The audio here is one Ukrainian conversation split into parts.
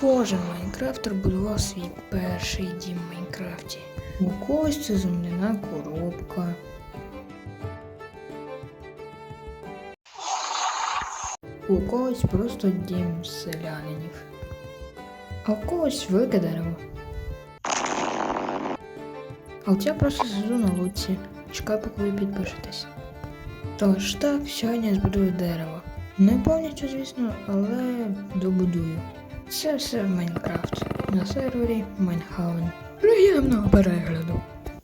Кожен майнкрафтер будував свій перший дім в Майнкрафті. У когось це земляна коробка. У когось просто дім селянинів. А у когось велике дерево. А я просто сиджу на луці. Чекаю, поки ви підпишетесь. Тож так, сьогодні я збудую дерево. Не повністю, звісно, але добудую. Це все в Майнкрафт на сервері Майнхаун. Приємного перегляду.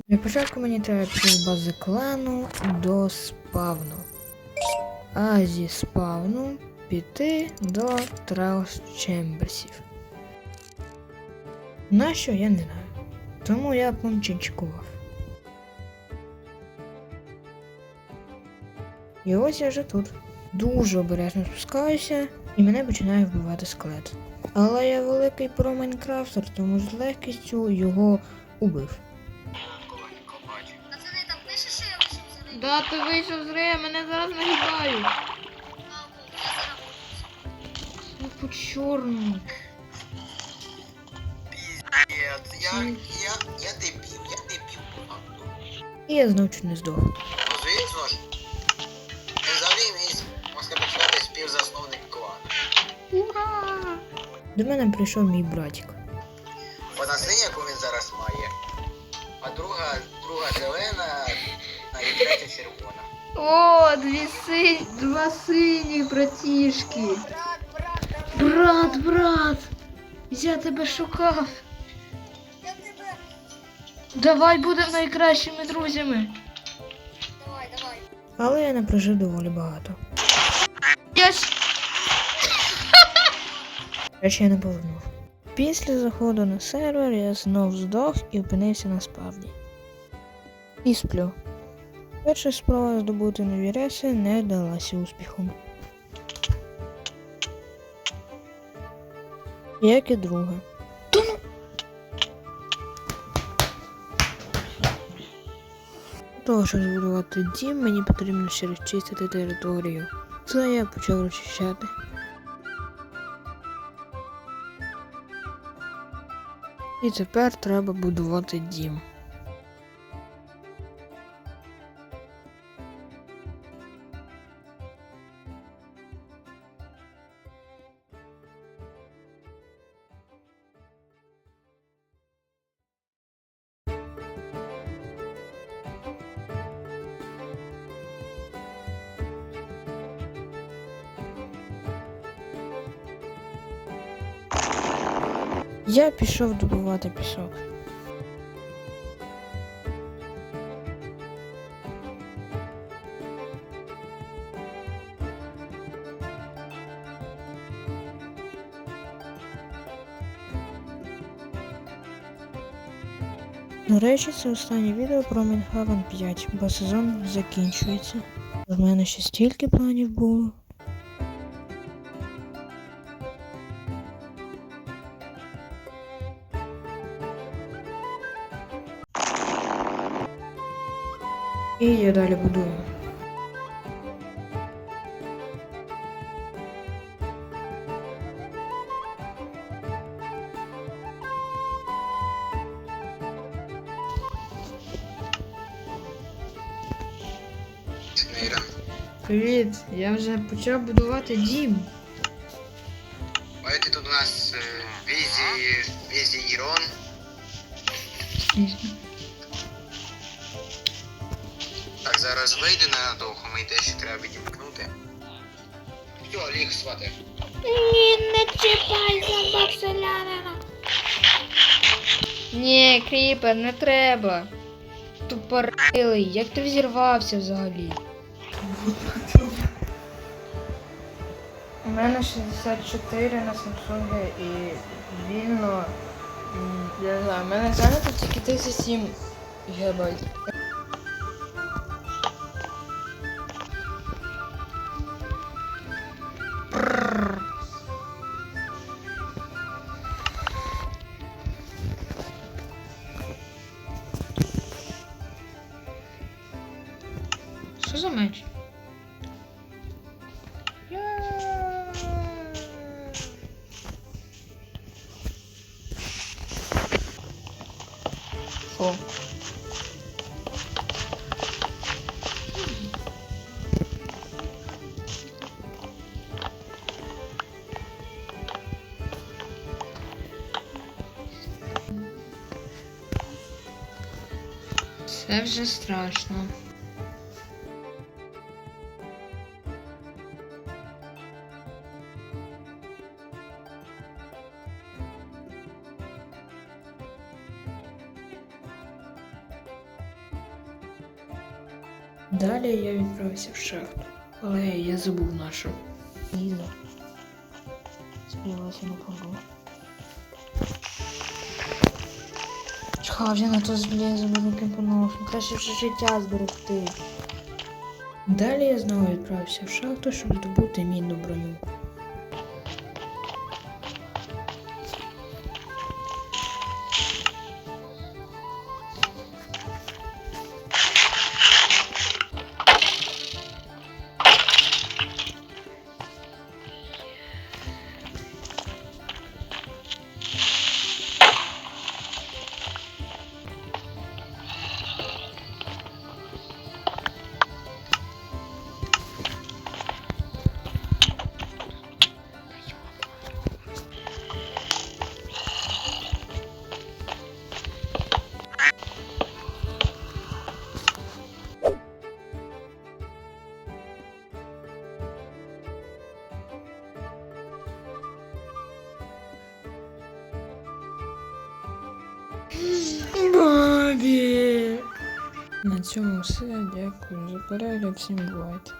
Для початку мені треба піти з бази клану до спавну. А зі спавну піти до Траус Чемберсів. Нащо я не знаю. Тому я помчинчикував. І ось я вже тут. Дуже обережно спускаюся, і мене починає вбивати скелет. Але я великий про Майнкрафтер, тому з легкістю його убив. Пацани, там пише, що я вийшов з гри? Да, ти вийшов з гри, мене зараз нагибають. Буду. Ну по чорному. Я, я, я дебіл, я дебіл. І я знов чуть не здох. До мене прийшов мій братик. Вона синя, яку він зараз має, а друга, друга зелена, а і третя червона. О, дві си... два синіх братішки. Брат, брат! Я тебе шукав. Я тебе. Давай будемо найкращими друзями. Давай, давай. Але я не прожив доволі багато. Я ж... Речі, я не повернув. Після заходу на сервер я знов здох і опинився на спавні. І сплю. Перша спроба здобути нові реси не вдалася успіхом. Як і друга. Для того, щоб збудувати дім, мені потрібно ще розчистити територію. Це я почав розчищати. І тепер треба будувати дім. Я пішов добувати пісок. До речі, це останнє відео про Мінхавен 5, бо сезон закінчується. В мене ще стільки планів було. І я далі будую. Шнейра. Привіт, я вже почав будувати дім. Бачите, тут у нас е, Візі, Візі Ірон. Смішно. Так, зараз вийде ненадовго, мені те, що треба відімкнути. Все, ліг свати. Ні, не чіпай зомбак селянина. Ні, кріпер, не треба. Тупорилий, як ти взірвався взагалі? У мене 64 на Samsung і вільно. Я не знаю, у мене зайнято тільки 37 гігабайт. Що за меч? О. Це вже страшно. Далі я відправився в шахту, але я забув нашу. Ліза. Сподіваюся, на пору. Чхав, я на то злізу, не кимпоношу. Краще вже життя зберегти. Далі я знову відправився в шахту, щоб здобути мідну броню. Бабі! На цьому все. Дякую за перегляд. Всім бувайте.